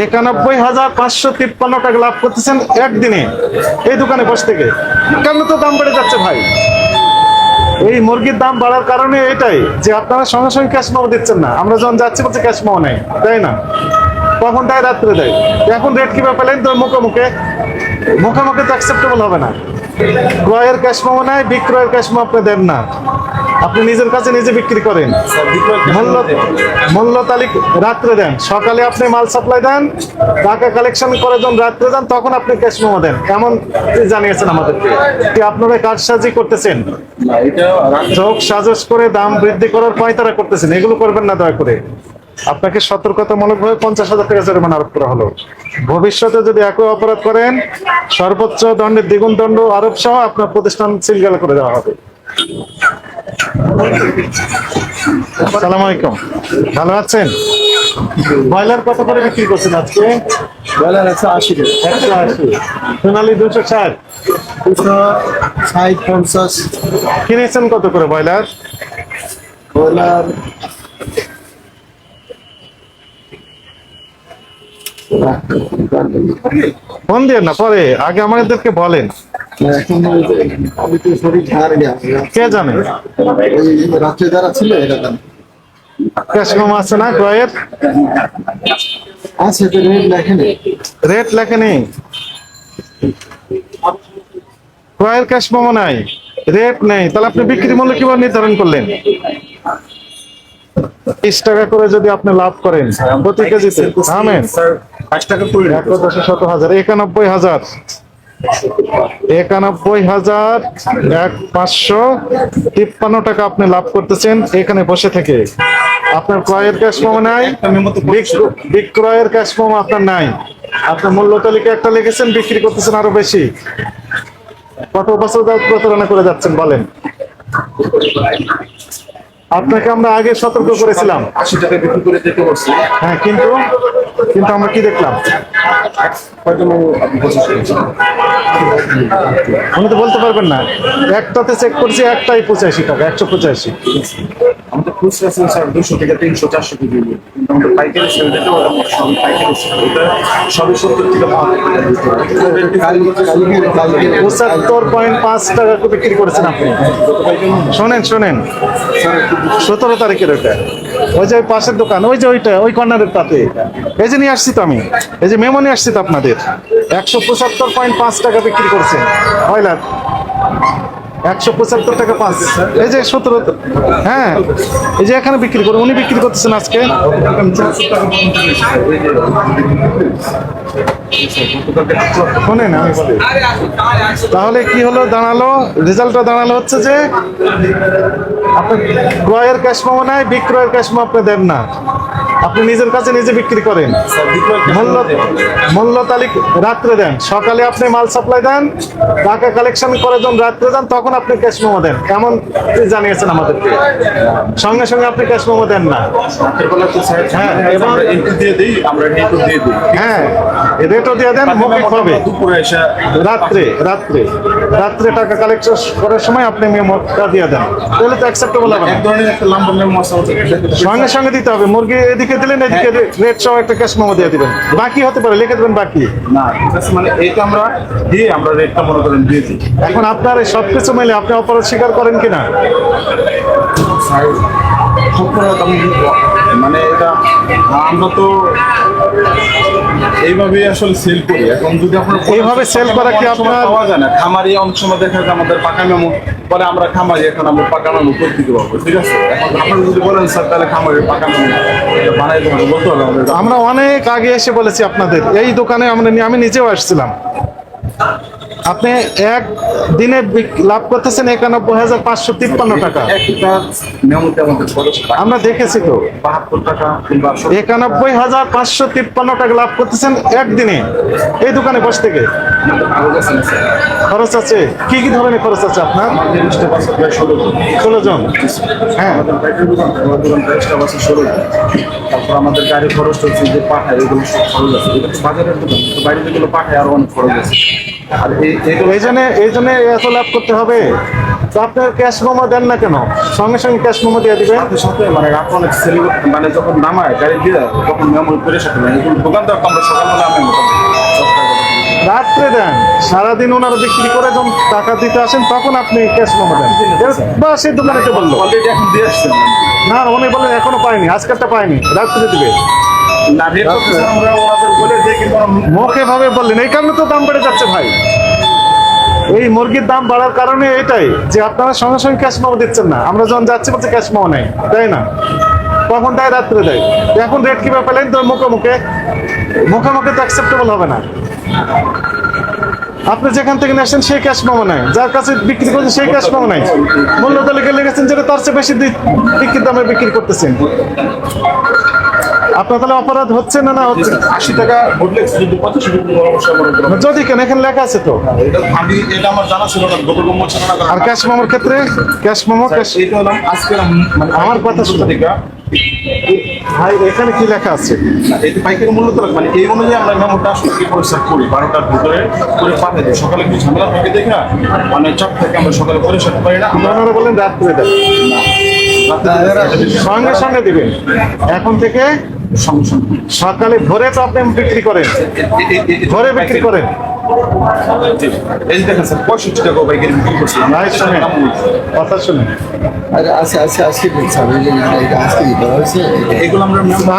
একানব্বই হাজার পাঁচশো তিপ্পান্ন টাকা লাভ করতেছেন একদিনে এই দোকানে বসে থেকে। কেন তো দাম বেড়ে যাচ্ছে ভাই? এই মুরগির দাম বাড়ার কারণে এটাই যে আপনারা সঙ্গে সঙ্গে ক্যাশ মাও দিচ্ছেন না। আমরা যখন যাচ্ছি বলছি ক্যাশ মাও নেই, তাই না? তখন দেয় রাত্রে দেয়? এখন রেট কীভাবে পেলেন তো মুখে মুখে। মুখে মুখে তো অ্যাকসেপ্টেবল হবে না। ক্রয়ের ক্যাশ মাও নেয় বিক্রয়ের ক্যাশ মাও আপনি দেন না। আপনি নিজের কাছে নিজে বিক্রি করেন। মূল্য মূল্য তালিকা রাত্রে দেন। সকালে আপনি মাল সাপ্লাই দেন টাকা কালেকশন করে যখন রাত্রে দেন তখন আপনি ক্যাশ মেমো দেন। এমন জানিয়েছেন আমাদেরকে? কি আপনারা কারসাজি করতেছেন? চোখ সাজস করে দাম বৃদ্ধি করার পয়তারা করতেছেন। এগুলো করবেন না দয়া করে। আপনাকে সতর্কতামূলক ভাবে পঞ্চাশ হাজার টাকা জরিমানা আরোপ করা হলো। ভবিষ্যতে যদি একই অপরাধ করেন সর্বোচ্চ দণ্ডের দ্বিগুণ দণ্ড আরোপ সহ আপনার প্রতিষ্ঠান সিলগালা করে দেওয়া হবে। সালাম আলাইকুম। ভালো আছেন? ব্রয়লার কত করে বিক্রি করছেন আজকে? ব্রয়লার একশো আশি একশো আশি। সোনালি দুশো ষাট। দুশো ষাট পঞ্চাশ। কিনেছেন কত করে ব্রয়লার? ব্রয়লার ফোন দিয়ে না পরে। আগে আমাদেরকে বলেন। কে জানে? রাত্রে যারা ছিল এটা জানে ক্যাশ আছে না ক্রয়ের? আছে তো রেট লেখেনি রেট লেখে নেই। ক্রয়ের ক্যাশ নাই রেট নেই। তাহলে আপনি বিক্রি মূল্য কীভাবে নির্ধারণ করলেন? বিশ টাকা করে যদি আপনি লাভ করেন প্রতি কেজিতে। আমেন। পাঁচ টাকা করে এক দশ শত হাজার একানব্বই হাজার। একানব্বই হাজার এক পাঁচশো তিপ্পান্ন টাকা আপনি লাভ করতেছেন এখানে বসে থেকে। আপনার ক্রয়ের ক্যাশ মোমো নাই বিক্রয়ের ক্যাশ মোমো আপনার নাই। আপনার মূল্য তালিকা একটা লিখেছেন বিক্রি করতেছেন আরও বেশি। কত বছর প্রতারণা করে যাচ্ছেন বলেন। আপনাকে আমরা আগে সতর্ক করেছিলাম। আশি টাকা বিক্রি করে যেতে পারছি হ্যাঁ কিন্তু কিন্তু আমরা কি দেখলাম? উনি তো বলতে পারবেন না। একটাতে চেক করছি, একটাই পঁচাশি টাকা, একশো পঁচাশি। দুশো থেকে তিনশো চারশো কেজি কিন্তু আমাদের সত্তর পয়েন্ট পাঁচ টাকা করে বিক্রি করেছেন আপনি। শোনেন শোনেন। সতেরো তারিখের ওইটা। ওই যে ওই পাশের দোকান, ওই যে ওইটা, ওই কর্নারের তাতে। এই যে নিয়ে আসছি তো আমি। এই যে মেমো নিয়ে আসছি তো আপনাদের। একশো পঁচাত্তর পয়েন্ট পাঁচ টাকা বিক্রি করছে। ব্রয়লার একশো পঁচাত্তর টাকা পাঁচ। এই যে সতেরো হ্যাঁ। এই যে এখানে বিক্রি করে উনি বিক্রি করতেছেন আজকে। শোনেন আমি বলি। তাহলে কি হলো? দাঁড়াল। রেজাল্টটা দাঁড়াল হচ্ছে যে আপনি ক্রয়ের ক্যাশ মেমো নাই বিক্রয়ের ক্যাশ মেমো আপনি দেন না। আপনি নিজের কাছে নিজে বিক্রি করেন। মূল্য মূল্য তালিকা রাত্রে দেন। সকালে আপনি মাল সাপ্লাই দেন টাকা কালেকশন করে যখন রাত্রে দেন তখন আপনি ক্যাশ মেমো দেন এমন জানিয়েছেন আমাদেরকে? সঙ্গে সঙ্গে আপনি ক্যাশ মেমো দেন না। হ্যাঁ, এবং- হ্যাঁ। রেটও দিয়ে দেন মৌখিক হবে। দুপুরে এসে রাত্রে রাত্রে রাত্রে টাকা কালেকশন করার সময় আপনি মেমোটা দিয়ে দেন। তাহলে তো অ্যাকসেপ্টেবল হবে এক ধরনের একটা লম্বা মেমো সঙ্গে সঙ্গে দিতে হবে। মুরগি এদিকে দিলেন এদিকে রেট সহ একটা ক্যাশ মেমো দিয়ে দিবেন। বাকি হতে পারে লিখে দেবেন বাকি। না মানে এইটা আমরা দিয়ে আমরা রেটটা মনে করেন দিয়ে দিই। এখন আপনার এই সব কিছু মিলে আপনি অপরাধ স্বীকার করেন কিনা? মানে এটা আমরা তো এইভাবে আসলে সেল করি। এখন যদি আপনার এইভাবে সেল করা কি আপনার- পাওয়া যায় না। খামারি অনেক সময় দেখা যায় আমাদের পাকা মেমো পরে আমরা খামারি এখন আমরা পাকা মেমো করে দিতে পারব ঠিক আছে? এখন আপনারা যদি বলেন স্যার তাহলে খামারি পাকা মেমো বানাই দেবো বলতে হবে আমরা অনেক আগে এসে বলেছি আপনাদের এই দোকানে আমরা আমি নিজেও আসছিলাম। আপনি এক দিনে লাভ করতেছেন একানব্বই হাজার পাঁচশো তিপ্পান্ন টাকা। আমরা দেখেছি তো। বাহাত্তর টাকা কিংবা একানব্বই হাজার পাঁচশো তিপ্পান্ন টাকা লাভ করতেছেন একদিনে এই দোকানে বসে থেকে। খরচ আছে। কি কি ধরনের খরচ আছে আপনার? ষোলো জন। হ্যাঁ। তারপর আমাদের গাড়ি খরচ হচ্ছে যে পাঠায় এগুলো সব খরচ আছে। বাজারের দোকান বাইরে যেগুলো পাঠায় আরও অনেক খরচ আছে। আর এই এই জন্য এই জন্য এত লাভ করতে হবে। তো আপনার ক্যাশ মোমো দেন না কেন? সঙ্গে সঙ্গে ক্যাশ মোমো দিয়ে দিবেন। সাথে মানে অনেক সেল মানে যখন নামায় গাড়ি দিয়ে তখন মেমোরি করে সাথে দোকানদার তো আমরা সকালবেলা আমি রাত্রে দেন। সারাদিন ওনারা বিক্রি করে যখন টাকা দিতে আসেন তখন আপনি ক্যাশ মোমো দেন। বা সেই দোকানে কে বলল? অলরেডি এখন দিয়ে আসছেন। না উনি বললেন এখনও পাইনি আজকালটা পাইনি। রাত্রে দিবে। মুখে ভাবে বললেন এই কারণে তো দাম বেড়ে যাচ্ছে ভাই। এই মুরগির দাম বাড়ার কারণে এটাই যে আপনারা সঙ্গে সঙ্গে ক্যাশ মামো দিচ্ছেন না। আমরা যখন যাচ্ছি বলছে ক্যাশ মামো নেই তাই না। তখন দেয়, রাত্রে দেয়। এখন রেট কীভাবে পেলেন? তো মুখে মুখে মুখে মুখে তো অ্যাকসেপ্টেবল হবে না। আপনি যেখান থেকে নিয়ে আসছেন, সেই ক্যাশ মামো নাই। যার কাছে বিক্রি করছেন, সেই ক্যাশ মামো নেয় মূল্য তালিকা লেগেছেন যেটা, তার চেয়ে বেশি বিক্রির দামে বিক্রি করতেছেন। আপনার তাহলে অপরাধ হচ্ছে না না হচ্ছে? আশি টাকা ঘটলে যদি পঁচাশি করেন যদি কেন? এখানে লেখা আছে তো। এটা আমি এটা আমার জানা ছিল না গোপন গোপন ছিল না আর ক্যাশ মোমোর ক্ষেত্রে? ক্যাশ মোমো ক্যাশ এটা হলাম আজকে মানে আমার কথা শুনে। থেকে ভাই এখানে কি লেখা আছে? এই পাইকারি মূল্য তো মানে এই অনুযায়ী আমরা মেমোটা আসলে কি পরিষ্কার করি? বারোটার ভিতরে করে পাঠিয়ে দিই সকালে একটু ঝামেলা থাকে দেখে মানে চাপ থেকে আমরা সকালে পরিষ্কার পারি না। আমরা আপনারা বলেন রাত্রে দেন। সঙ্গে সঙ্গে দিবেন। এখন থেকে সকালে ভোরে তো আপনি বিক্রি করেন। ভোরে বিক্রি করেন।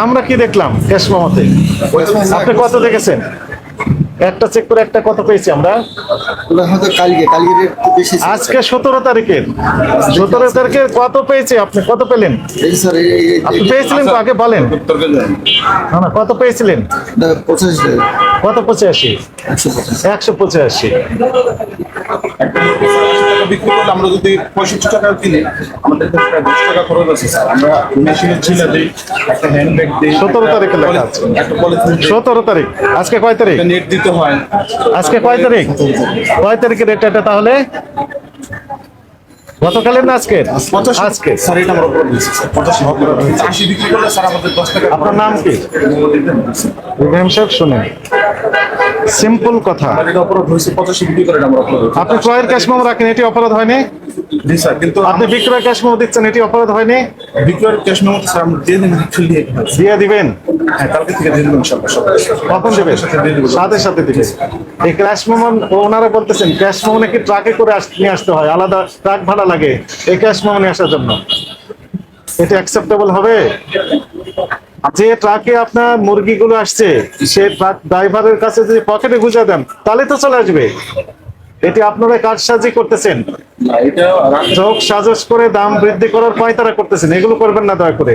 আমরা কি দেখলাম? ক্যাশ মহতে। আপনি কত দেখেছেন? একটা চেক করে একটা কথা পেয়েছি আমরা। আজকে সতেরো তারিখের সতেরো তারিখে কত পেয়েছি আপনি? কত পেলেন? আপনি পেয়েছিলেন তো আগে বলেন। উত্তরকে না না কত পেয়েছিলেন? কত পঁচাশি। একশো পঁচাশি। আমরা যদি পঁয়ষট্টি টাকা কিনি আমাদের কাছে দশ টাকা খরচ আছে আমরা মেশিনের ছিলে দিই একটা হ্যান্ড ব্যাগ দিই 17 তারিখে লেখা আছে। একটা পলিথিন সতেরো তারিখ। আজকে কয় তারিখ? নেট দিতে হয় আজকে কয় তারিখ? কয় তারিখের এটা এটা তাহলে? গতকালের না আজকে পঞ্চাশ আজকে। স্যার এটা আমরা আমাদের দশ টাকা আপনার নাম কি? শুনেন। সিম্পল কথা। আপনি ক্রয়ের ক্যাশ মেমো রাখেন এটি অপরাধ হয়নি? কিন্তু আপনি বিক্রয় ক্যাশ মেমো দিচ্ছেন এটি অপরাধ হয়নি? বিক্রয়ের ক্যাশ মেমো স্যার দিয়ে দিন দিয়ে দিবেন? হ্যাঁ কালকে থেকে দিয়ে দেবেন। কখন দেবেন? সাথে সাথে দিবেন। এই ক্যাশ মেমো ওনারা বলতেছেন ক্যাশ মেমো নাকি ট্রাকে করে নিয়ে আসতে হয় আলাদা ট্রাক ভাড়া লাগে এই ক্যাশ মেমো নিয়ে আসার জন্য। এটা অ্যাকসেপ্টেবল হবে? যে ট্রাকে আপনার মুরগিগুলো আসছে সে ট্রাক ড্রাইভারের কাছে যদি পকেটে গুঁজে দেন তাহলে তো চলে আসবে। এটি আপনারা কারসাজি করতেছেন? না এটা যোগ সাজস করে দাম বৃদ্ধি করার পায়তারা করতেছেন। এগুলো করবেন না দয়া করে।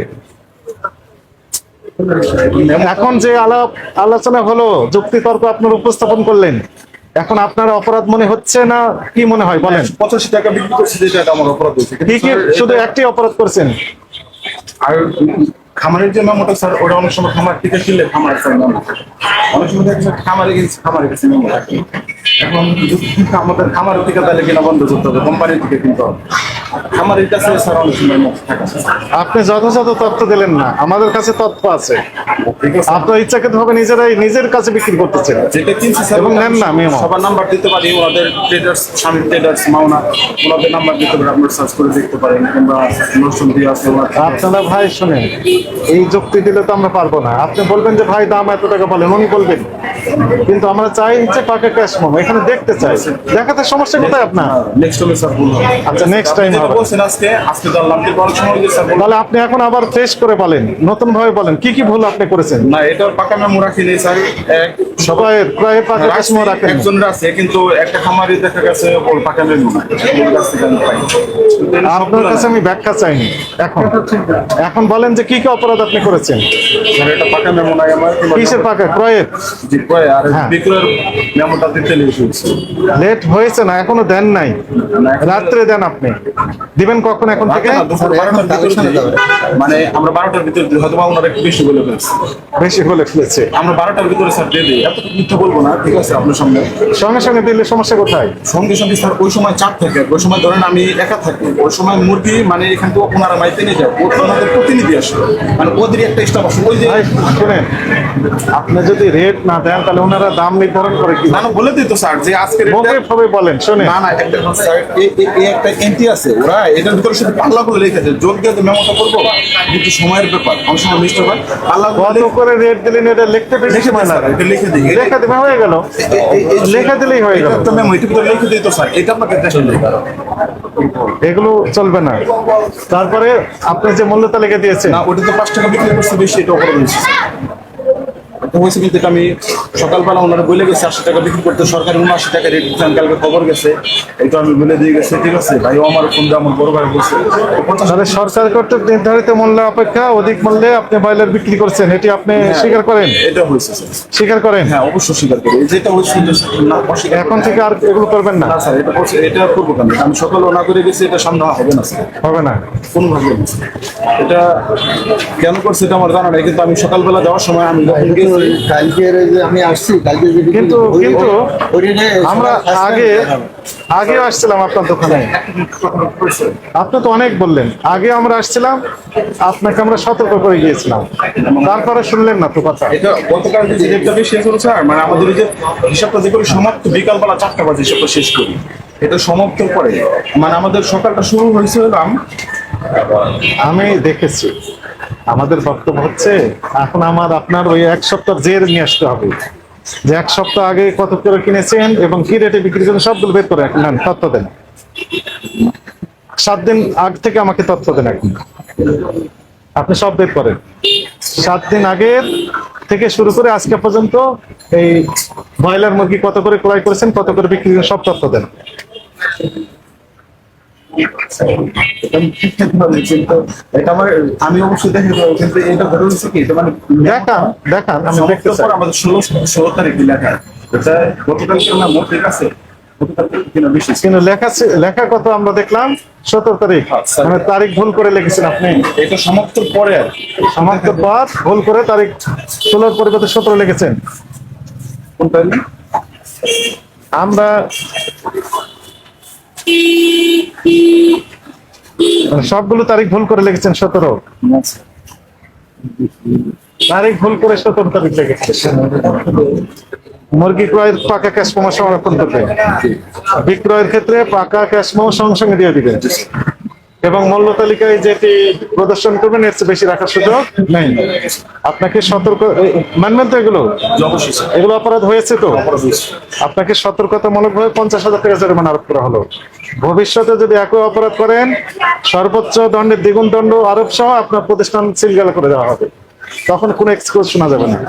এখন যে আলাপ আলোচনা হলো যুক্তি তর্ক আপনার উপস্থাপন করলেন। এখন আপনার অপরাধ মনে হচ্ছে না? কি মনে হয়? বলেন। পঁচাশি টাকা বিক্রি করছি আমার অপরাধ কি শুধু একটি অপরাধ করছেন। আর খামারের যে মেমোটা স্যার ওটা অনেক সময় খামার থেকে কিনলে খামার স্যার মেমো। অনেক সময় দেখা যায় খামারে গেছে খামারে গেছে এখন আমাদের খামারের থেকে তাহলে কিনা বন্ধ করতে হবে, কোম্পানির থেকে কিনতে হবে খামারের কাছে স্যার অনেক সময় মেমো থাকে আপনি যথাযথ তথ্য দিলেন না। আমাদের কাছে তথ্য আছে। আপনার ইচ্ছাকৃত ভাবে নিজেরাই নিজের কাছে বিক্রি করতেছেন যেটা কিনছি স্যার এবং নেন না মেমো। সবার নাম্বার দিতে পারি ওনাদের ট্রেডার্স স্বামী ট্রেডার্স মাওনা ওনাদের নাম্বার দিতে পারি আপনারা সার্চ করে দেখতে পারেন কিংবা দিয়ে আছে আপনারা ভাই শুনেন এই যুক্তি দিলে তো আমরা পারব না। আপনি বলবেন যে ভাই দাম এত টাকা বলেন। উনি বলবেন। কিন্তু আমরা চাই যে পাকা ক্যাশ মোমো এখানে দেখতে চাই। দেখাতে সমস্যা কোথায় আপনার? নেক্সট টাইমে স্যার আচ্ছা, next time যেটা হবে। বলছেন আজকে আজকে জানলাম কিন্তু অনেক সময় স্যার তাহলে আপনি এখন আবার ফ্রেশ করে বলেন নতুন ভাবে বলেন কি কি ভুল আপনি করেছেন? না এটার পাকা মেমো রাখিনি স্যার। এক সবাই প্রায় পাকা ক্যাশ মোমো রাখেন একজনের আছে কিন্তু একটা খামারি দেখা গেছে ওর পাকা মেমো না। এটা আপনার কাছে আমি ব্যাখ্যা চাইনি এখন। এখন বলেন যে কি কি অপরাধ আপনি করেছেন। স্যার এটা পাকা মেমো নাই আমার কিসের পাকা? ক্রয়ের? জি কয় আর হ্যাঁ। বিক্রয়ের মেমোটা দিতে লেট হয়েছে না এখনও দেন নাই। রাত্রে দেন আপনি। দিবেন কখন এখন থেকে। মানে আমরা বারোটার ভিতরে দিই, হয়তো বা ওনারা একটু বেশি বলে ফেলছে। বেশি হলে ফেলেছে। আমরা বারোটার ভিতরে স্যার দিয়ে দিই। এত মিথ্যা বলব না ঠিক আছে আপনার সামনে সঙ্গে সঙ্গে দিলে সমস্যা কোথায়? সঙ্গে সঙ্গে স্যার ওই সময় চাপ থাকে ওই সময় ধরেন আমি একা থাকি। ওই সময় মুরগি মানে এখান থেকে ওনারা মাইতে নিয়ে যায়। ওনাদের প্রতিনিধি আসে মানে ওদের একটা স্টাফ আসে ওই যে শুনেন আপনি যদি রেট না দেন তাহলে ওনারা দাম নির্ধারণ করে কি না বলে দিত স্যার যে আজকে ভাবে বলেন শোনে না না একটা স্যার এই- একটা এন্ট্রি আছে। ওরা এটার ভিতরে শুধু পাল্লা করে রেখেছে। জোর দিয়ে মেমোটা করব কিন্তু সময়ের ব্যাপার। অনেক সময় মিস্টার হয় পাল্লা করে রেট দিলেন এটা লিখতে বেশি লিখে লাগে। এটা লিখে দিই। লেখা দিবে হয়ে গেল। লেখা দিলেই হয়ে গেল। তো মেমো এটা ভিতরে লিখে দিই তো স্যার। এটা আপনাকে টেস্ট এগুলো চলবে না। তারপরে আপনি যে মূল্য তালিকা দিয়েছেন। না ওটা তো পাঁচ টাকা বিক্রি করছে বেশি এটা অপরাধ হয়েছে কিন্তু এটা আমি সকালবেলা ওনারা বলে গেছে আশি টাকা বিক্রি করতে সরকারি উনআশি টাকা রেট দিচ্ছেন কালকে খবর গেছে। এটা আমি বলে দিয়ে গেছে ঠিক আছে? ভাই আমার ফোন দিয়ে আমার বড় ভাই বলছে তাহলে সরকার কর্তৃক নির্ধারিত মূল্য অপেক্ষা অধিক মূল্যে আপনি ব্রয়লার বিক্রি করছেন এটি আপনি স্বীকার করেন? এটা হয়েছে স্যার। স্বীকার করেন? হ্যাঁ অবশ্যই স্বীকার করি। যেটা হয়েছে না এখন থেকে আর এগুলো করবেন না? স্যার এটা করছে এটা করব কেন? আমি সকালে না করে গেছি এটা সামনে হবে না স্যার। হবে না। কোনোভাবে এটা কেন করছে এটা আমার জানা নাই কিন্তু আমি সকালবেলা যাওয়ার সময় আমি যখন কালকের আমি আসছি কালকে কিন্তু- কিন্তু আমরা আগে আগেও আসছিলাম আপনার দোকানে। আপনি তো অনেক বললেন। আগে আমরা আসছিলাম আপনাকে আমরা সতর্ক করে গিয়েছিলাম। তারপরে শুনলেন না তো কথা। এটা গতকাল যে শেষ হলো স্যার মানে আমাদের যে হিসাবটা যে করি সমাপ্ত বিকালবেলা চারটা বাজে হিসাবটা শেষ করি। এটা সমাপ্ত পরে। মানে আমাদের সকালটা শুরু হয়েছিল আমি দেখেছি। আমাদের বক্তব্য হচ্ছে, এখন আমার আপনার ওই এক সপ্তাহ জের নিয়ে আসতে হবে। যে এক সপ্তাহ আগে কত করে কিনেছেন এবং কি রেটে বিক্রি করেন সবগুলো বের করে এখন তথ্য দেন। সাত দিন আগ থেকে আমাকে তথ্য দেন এখন। আপনি সব বের করেন। সাত দিন আগের থেকে শুরু করে আজকে পর্যন্ত এই ব্রয়লার মুরগি কত করে ক্রয় করেছেন, কত করে বিক্রি সব তথ্য দেন। আমি এটা আমার আমি অবশ্যই দেখে কিন্তু এটা ধরে হচ্ছে কি এটা মানে দেখান দেখান আমি দেখতে সমাপ্ত পর আমাদের ষোলো ষোলো তারিখে লেখা এটা মোট আছে। কিন্তু লেখা কত আমরা দেখলাম সতেরো তারিখ আচ্ছা। মানে তারিখ ভুল করে লিখেছেন আপনি এটা সমাপ্তর পরে আর কি। সমাপ্ত পর ভুল করে তারিখ ষোলোর পরিবর্তে সতেরো লিখেছেন? আমরা সবগুলো তারিখ ভুল করে লিখেছেন, সতেরো। তারিখ ভুল করে সতেরো তারিখ লিখেছেন। মুরগি ক্রয়ের পাকা ক্যাশমো সংরক্ষণ করবে। বিক্রয়ের ক্ষেত্রে পাকা ক্যাশমো সঙ্গে সঙ্গে দিয়ে দিবেন এবং মূল্য তালিকায় যেটি প্রদর্শন করবেন এর চেয়ে বেশি রাখার সুযোগ নেই। আপনাকে সতর্ক মানবেন তো এগুলো। এগুলো অপরাধ হয়েছে তো। আপনাকে সতর্কতামূলক ভাবে পঞ্চাশ হাজার টাকা জরিমানা আরোপ করা হলো। ভবিষ্যতে যদি একই অপরাধ করেন সর্বোচ্চ দণ্ডের দ্বিগুণ দণ্ড আরোপ সহ আপনার প্রতিষ্ঠান সিলগালা করে দেওয়া হবে। তখন কোনো এক্সকিউজ শোনা যাবে না।